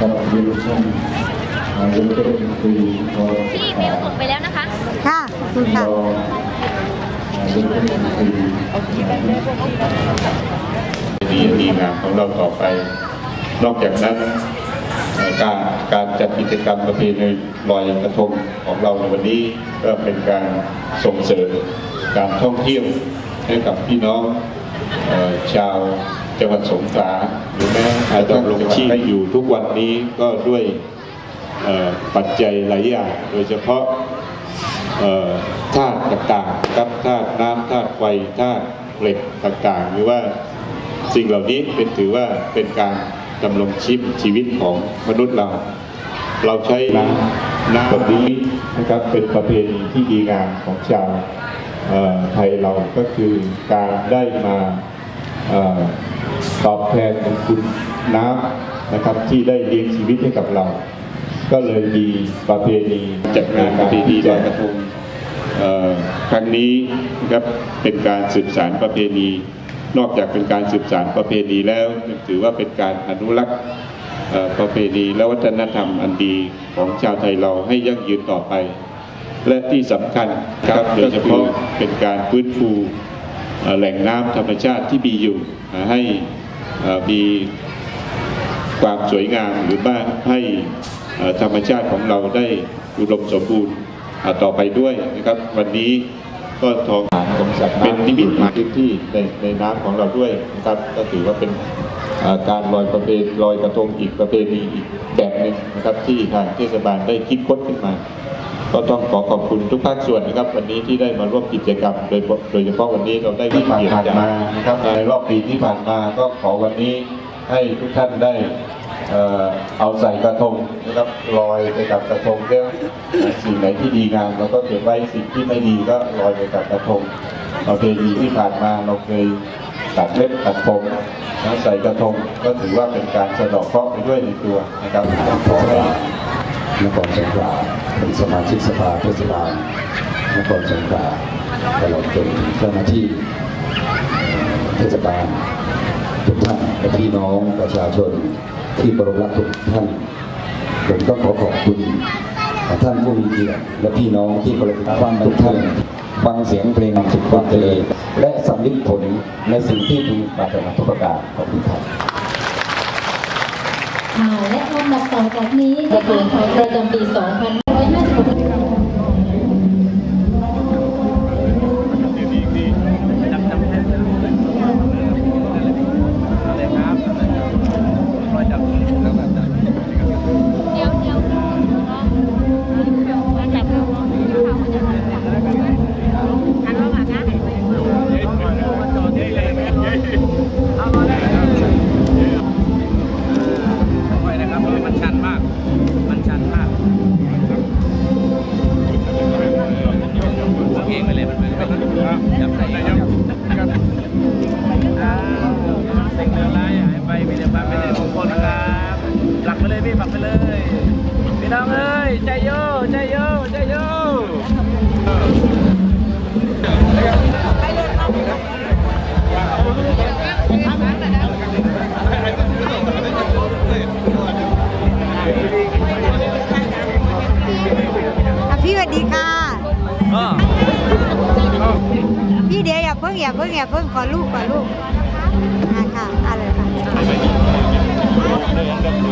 กับเรียนท่านนายกรัฐมนตรีพอพี่มิวส่งไปแล้วนะคะ ค่ะขอบคุณค่ะรองนายกรัฐมนตรีดีดีงามของเราต่อไป นอกจากนั้นเอ่อการการจัดกิจกรรมประเพณีลอยกระทงของเราในวันนี้ก็เป็นการส่งเสริมการท่องเที่ยวให้กับพี่น้องเอ่อชาวจังหวัดสงขลา หรือาจจะลงชีพอยู่ทุกวันนี้ก็ด้วยปัจจัยหลายอย่าง โดยเฉพาะธาตุต่างๆครับธาตุน้ำธาตุไฟธาตุเหล็กต่างๆ หรือว่าสิ่งเหล่านี้เป็นถือว่าเป็นการดำรงชีพชีวิตของมนุษย์เรา เราใช้น้ำน้ำแบบนี้นะครับเป็นประเพณีที่ดีงามของชาวไทยเราก็คือการได้มาออตอบแทนคุณ น้ำนะครับที่ได้เลี้ยงชีวิตให้กับเรา ก็เลยมีประเพณีจัดงานประเพณีลอยกระทงเอ่อครั้งนี้นะครับเป็นการสืบสานประเพณี นอกจากเป็นการสืบสานประเพณีแล้วยังถือว่าเป็นการอนุรักษ์เอ่อประเพณีและวัฒนธรรมอันดีของชาวไทยเราให้ยั่งยืนต่อไป และที่สำคัญครับโดยเฉพาะเป็นการฟื้นฟูเอ่อแหล่งน้ำธรรมชาติที่มีอยู่เอ่อให้เอ่อมี ความสวยงามหรือว่าให้ธรรมชาติของเราได้อุดมสมบูรณ์ต่อไปด้วยนะครับ วันนี้ก็ทองหางของสัตว์เป็นนิมิตหมายที่ในในน้ำของเราด้วยนะครับ ก็ถือว่าเป็นการลอยประเพณีลอยกระทงอีกประเพณีอีกแบบหนึ่งนะครับ ที่ทางเทศบาลได้คิดค้นขึ้นมา ก็ต้องขอขอบคุณทุกภาคส่วนนะครับ วันนี้ที่ได้มาร่วมกิจกรรม โดยโดยเฉพาะวันนี้เราได้ที่ผ่านมานะครับในรอบปีที่ผ่านมาก็ขอวันนี้ ให้ทุกท่านได้เอาใส่กระทงนะครับลอยไปกับกระทงเรื่องสิ่งไหนที่ดีงามเราก็เก็บไว้สิ่งที่ไม่ดีก็ลอยไปกับกระทงประเพณีที่ผ่านมาเราเคยตัดเล็บตัดผมแล้วใส่กระทงก็ถือว่าเป็นการสะดอกเคราะห์ไปด้วยในตัวนะครับขอให้นครสงขลาเป็นสมาชิกสภาเทศบาลนครสงขลาตลอดจนถึงเจ้าหน้าที่เทศบาล ทุกท่านและพี่น้องประชาชนที่เคารพรักทุกท่านผมต้องขอขอบคุณท่านผู้มีเกียรติและพี่น้องที่เคารพรักทุกท่านฟังเสียงเพลงสุดความเจริญและสำนึกผลในสิ่งที่พึงปรารถนาทุกประการขอบคุณครับค่ะและลำดับต่อจากนี้จะเป็นของประจำปี 2556 น้องเอ้ย ใจโยใจโยใจโยอะพี่สวัสดีค่ะพี่เดี๋ยวอย่าเพิ่งอย่าเพิ่งอย่าเพิ่งขอลูกขอลูกอะค่ะอะไรค่ะตรงนี้นะ